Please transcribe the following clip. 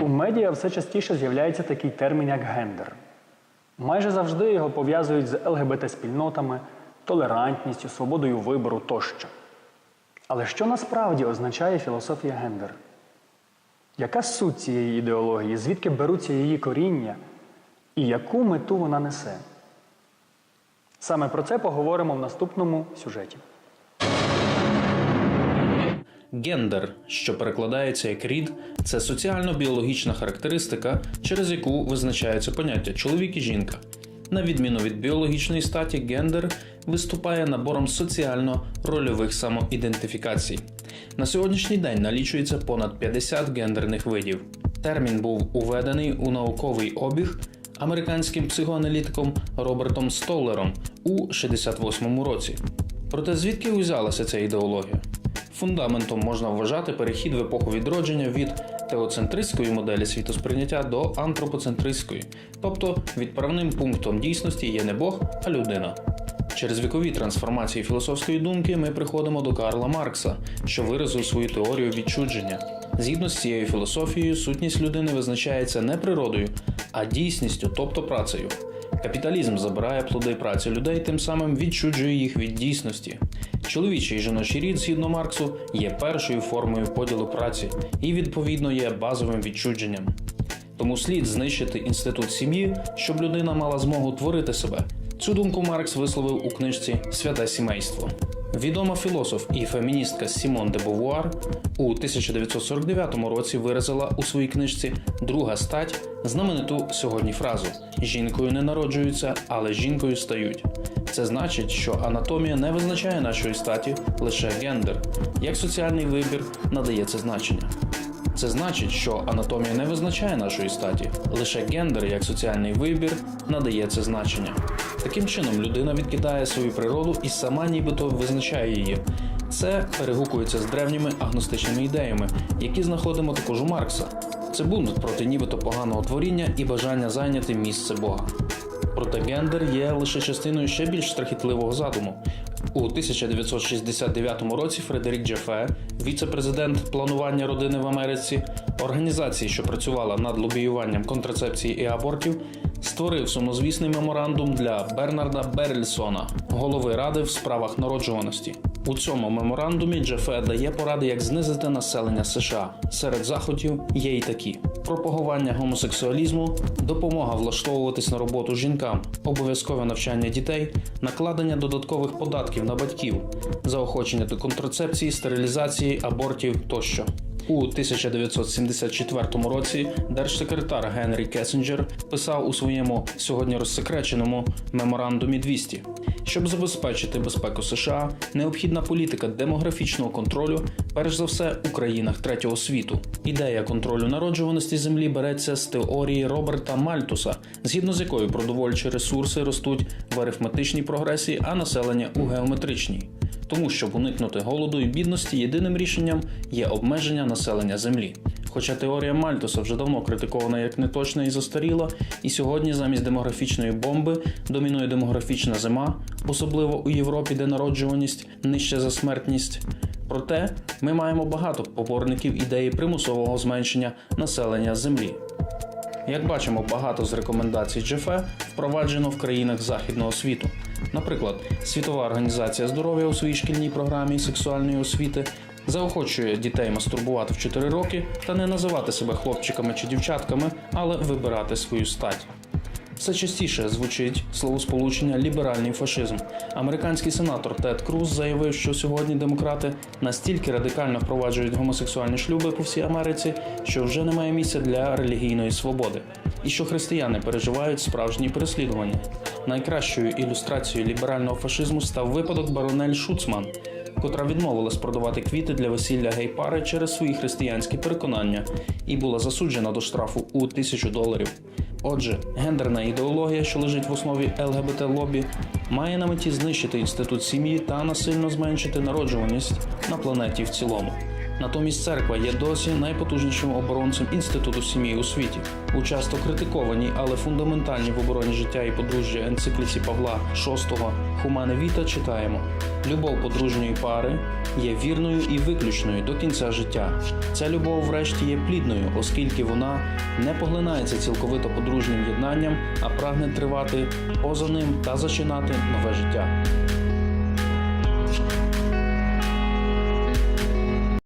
У медіа все частіше з'являється такий термін, як гендер. Майже завжди його пов'язують з ЛГБТ-спільнотами, толерантністю, свободою вибору тощо. Але що насправді означає філософія гендер? Яка суть цієї ідеології, звідки беруться її коріння і яку мету вона несе? Саме про це поговоримо в наступному сюжеті. Гендер, що перекладається як рід, це соціально-біологічна характеристика, через яку визначається поняття чоловік і жінка. На відміну від біологічної статі, гендер виступає набором соціально-рольових самоідентифікацій. На сьогоднішній день налічується понад 50 гендерних видів. Термін був уведений у науковий обіг американським психоаналітиком Робертом Столлером у 68-му році. Проте звідки узялася ця ідеологія? Фундаментом можна вважати перехід в епоху відродження від теоцентристської моделі світосприйняття до антропоцентристської, тобто відправним пунктом дійсності є не Бог, а людина. Через вікові трансформації філософської думки ми приходимо до Карла Маркса, що виразив свою теорію відчудження. Згідно з цією філософією, сутність людини визначається не природою, а дійсністю, тобто працею. Капіталізм забирає плоди праці людей, тим самим відчуджує їх від дійсності. Чоловічий і жіночий рід, згідно Марксу, є першою формою поділу праці і, відповідно, є базовим відчудженням. Тому слід знищити інститут сім'ї, щоб людина мала змогу творити себе. Цю думку Маркс висловив у книжці Святе сімейство. Відома філософ і феміністка Сімон де Бовуар у 1949 році виразила у своїй книжці Друга стать знамениту сьогодні фразу Жінкою не народжуються, але жінкою стають. Це значить, що анатомія не визначає нашої статі, лише гендер. Як соціальний вибір надає це значення. Це значить, що анатомія не визначає нашої статі, лише гендер як соціальний вибір надає це значення. Таким чином, людина відкидає свою природу і сама нібито визначає її. Це перегукується з древніми агностичними ідеями, які знаходимо також у Маркса. Це бунт проти нібито поганого творіння і бажання зайняти місце Бога. Проте гендер є лише частиною ще більш страхітливого задуму. У 1969 році Фредерік Джефе, віце-президент планування родини в Америці, організації, що працювала над лобіюванням контрацепції і абортів, створив сумнозвісний меморандум для Бернарда Берельсона, голови ради в справах народжуваності. У цьому меморандумі Джефе дає поради, як знизити населення США. Серед заходів є й такі: пропагування гомосексуалізму, допомога влаштовуватись на роботу жінкам, обов'язкове навчання дітей, накладення додаткових податків на батьків, заохочення до контрацепції, стерилізації, абортів тощо. У 1974 році держсекретар Генрі Кесенджер писав у своєму сьогодні розсекреченому меморандумі 200. Щоб забезпечити безпеку США, необхідна політика демографічного контролю, перш за все у країнах третього світу. Ідея контролю народжуваності землі береться з теорії Роберта Мальтуса, згідно з якою продовольчі ресурси ростуть в арифметичній прогресії, а населення у геометричній. Тому, щоб уникнути голоду і бідності, єдиним рішенням є обмеження населення землі. Хоча теорія Мальтуса вже давно критикована як неточна і застаріла, і сьогодні замість демографічної бомби домінує демографічна зима, особливо у Європі, де народжуваність нижча за смертність. Проте ми маємо багато поборників ідеї примусового зменшення населення землі. Як бачимо, багато з рекомендацій Джефе впроваджено в країнах західного світу. Наприклад, Світова організація здоров'я у своїй шкільній програмі сексуальної освіти заохочує дітей мастурбувати в 4 роки та не називати себе хлопчиками чи дівчатками, але вибирати свою стать. Все частіше звучить словосполучення ліберальний фашизм. Американський сенатор Тед Круз заявив, що сьогодні демократи настільки радикально впроваджують гомосексуальні шлюби по всій Америці, що вже немає місця для релігійної свободи, і що християни переживають справжні переслідування. Найкращою ілюстрацією ліберального фашизму став випадок баронель Шуцман, котра відмовилась продавати квіти для весілля гей-пари через свої християнські переконання і була засуджена до штрафу у тисячу доларів. Отже, гендерна ідеологія, що лежить в основі ЛГБТ лобі, має на меті знищити інститут сім'ї та насильно зменшити народжуваність на планеті в цілому. Натомість церква є досі найпотужнішим оборонцем інституту сім'ї у світі. У часто критикованій, але фундаментальній в обороні життя і подружжя енцикліці Павла VI Хумане Віта читаємо: любов подружньої пари є вірною і виключною до кінця життя. Ця любов, врешті, є плідною, оскільки вона не поглинається цілковито подружнім єднанням, а прагне тривати поза ним та зачинати нове життя.